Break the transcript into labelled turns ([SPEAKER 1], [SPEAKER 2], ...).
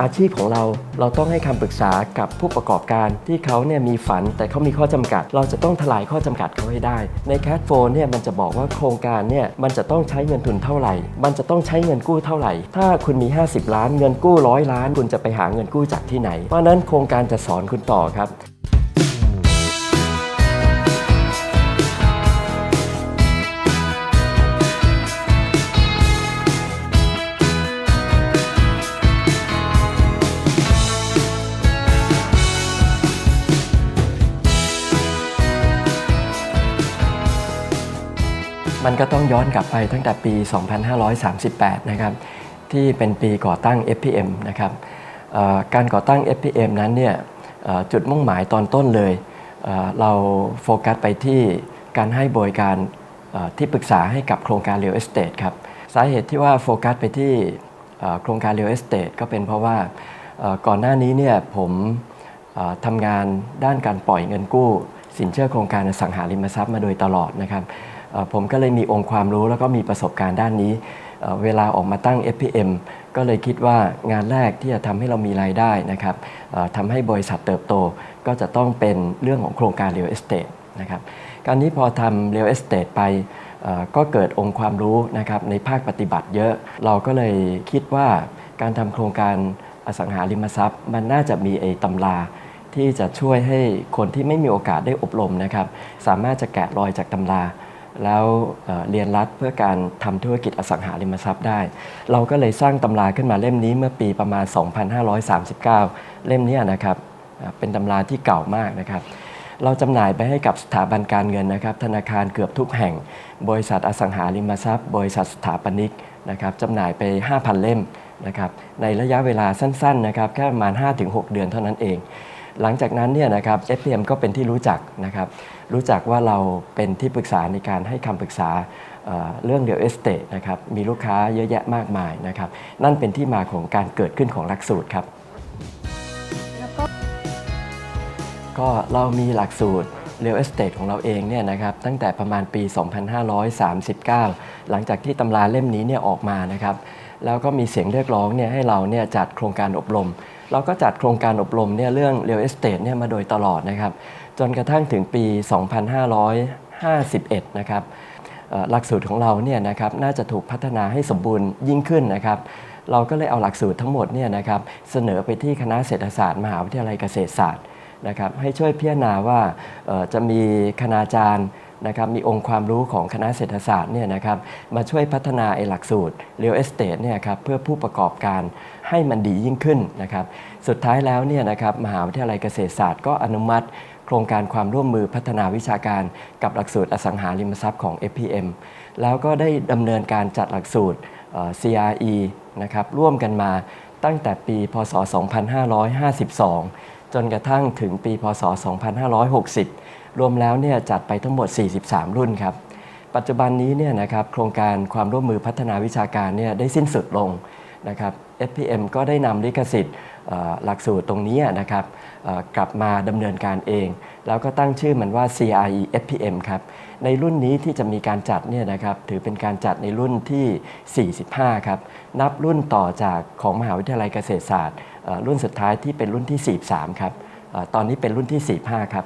[SPEAKER 1] อาชีพของเราเราต้องให้คำปรึกษากับผู้ประกอบการที่เขาเนี่ยมีฝันแต่เขามีข้อจำกัด เราจะต้องทลายข้อจำกัดเขาให้ได้ ในแคดโฟนเนี่ยมันจะบอกว่าโครงการเนี่ยมันจะต้องใช้เงินทุนเท่าไหร่ มันจะต้องใช้เงินกู้เท่าไหร่ ถ้าคุณมี 50 ล้านเงินกู้ร้อยล้าน คุณจะไปหาเงินกู้จากที่ไหน เพราะฉะนั้นโครงการจะสอนคุณต่อครับ มันก็ต้องย้อนกลับไปตั้งแต่ปี 2538 นะครับ ที่เป็นปีก่อตั้ง FPM นะครับการก่อตั้ง FPM นั้นเนี่ยจุดมุ่งหมายตอนต้นเลย เราโฟกัสไปที่การให้บริการที่ปรึกษาให้กับโครงการ Real Estate ครับ สาเหตุที่ว่าโฟกัสไปที่โครงการ Real Estate ก็เป็นเพราะว่าก่อนหน้านี้เนี่ยผมทำงานด้านการปล่อยเงินกู้ สินเชื่อโครงการอสังหาริมทรัพย์มาโดยตลอดนะครับ ผมก็เลยมีองค์ความรู้แล้วก็มีประสบการณ์ด้านนี้เเวลาออกมาตั้ง FPM ก็เลยคิดว่างานแรกที่จะทำให้เรามีรายได้นะครับทำให้บริษัทเติบโตก็จะต้องเป็นเรื่องของโครงการ Real Estate นะครับการนี้พอทำ Real Estate ไปก็เกิดองค์ความรู้นะครับในภาคปฏิบัติเยอะ เราก็เลยคิดว่าการทำโครงการอสังหาริมทรัพย์ มันน่าจะมีไอ้ตำราที่จะช่วยให้คนที่ไม่มีโอกาสได้อบรมนะครับ สามารถจะแกะรอยจากตำรา แล้วเรียนรัดเพื่อการทำธุรกิจอสังหาริมทรัพย์ได้ เราก็เลยสร้างตำราขึ้นมาเล่มนี้เมื่อปีประมาณ 2539 เล่มนี้นะครับเป็นตำราที่เก่ามากนะครับเราจำหน่ายไปให้กับสถาบันการเงินนะครับ ธนาคารเกือบทุกแห่ง บริษัทอสังหาริมทรัพย์ บริษัทสถาปนิกนะครับจำหน่ายไป 5,000 เล่มนะครับในระยะเวลาสั้นๆนะครับแค่ประมาณ 5-6 เดือนเท่านั้นเอง หลังจากนั้นเนี่ยนะครับ FPM ก็เป็นที่รู้จักนะครับ รู้จักว่าเราเป็นที่ปรึกษาในการให้คำปรึกษาเเรื่อง real estate นะครับ มีลูกค้าเยอะแยะมากมายนะครับ นั่นเป็นที่มาของการเกิดขึ้นของหลักสูตรครับ
[SPEAKER 2] ก็
[SPEAKER 1] เรามีหลักสูตร Real Estate ของเราเองเนี่ยนะครับตั้งแต่ประมาณปี 2539 หลังจากที่ตำราเล่มนี้เนี่ยออกมานะครับ แล้วก็มีเสียงเรียกร้องเนี่ยให้เราเนี่ยจัดโครงการอบรม เราก็จัดโครงการอบรมเนี่ยเรื่อง Real Estate เนี่ยมาโดยตลอดนะครับ จนกระทั่งถึงปี 2551 นะครับหลักสูตรของเราเนี่ยนะครับน่าจะถูกพัฒนาให้สมบูรณ์ยิ่งขึ้นนะครับ เราก็เลยเอาหลักสูตรทั้งหมดเนี่ยนะครับเสนอไปที่คณะเศรษฐศาสตร์มหาวิทยาลัยเกษตรศาสตร์นะครับให้ช่วยพิจารณาว่าจะมีคณาจารย์ นะครับมีองค์ความรู้ของคณะเศรษฐศาสตร์เนี่ยนะครับมาช่วยพัฒนาไอ้หลักสูตร Real Estate เนี่ยครับเพื่อผู้ประกอบการให้มันดียิ่งขึ้นนะครับสุดท้ายแล้วเนี่ยนะครับมหาวิทยาลัยเกษตรศาสตร์ก็อนุมัติ โครงการความร่วมมือพัฒนาวิชาการกับหลักสูตรอสังหาริมทรัพย์ของ FPM แล้วก็ได้ดำเนินการจัดหลักสูตรเอ่อ CRE นะครับร่วมกันมาตั้งแต่ปี พศ 2552 จนกระทั่งถึงปี พศ 2560 รวมแล้วเนี่ยจัดไปทั้งหมด 43 รุ่นครับ ปัจจุบันนี้เนี่ยนะครับโครงการความร่วมมือพัฒนาวิชาการเนี่ยได้สิ้นสุดลงนะครับ FPM ก็ได้นำลิขสิทธิ์หลักสูตรตรงนี้นะครับกลับมาดำเนินการเอง แล้วก็ตั้งชื่อมันว่า CRE FPM ครับในรุ่นนี้ที่จะมีการจัดเนี่ยนะครับถือเป็นการจัดในรุ่นที่ 45 ครับ นับรุ่นต่อจากของมหาวิทยาลัยเกษตรศาสตร์ รุ่นสุดท้ายที่เป็นรุ่นที่ 43 ครับตอนนี้เป็นรุ่นที่ 45 ครับ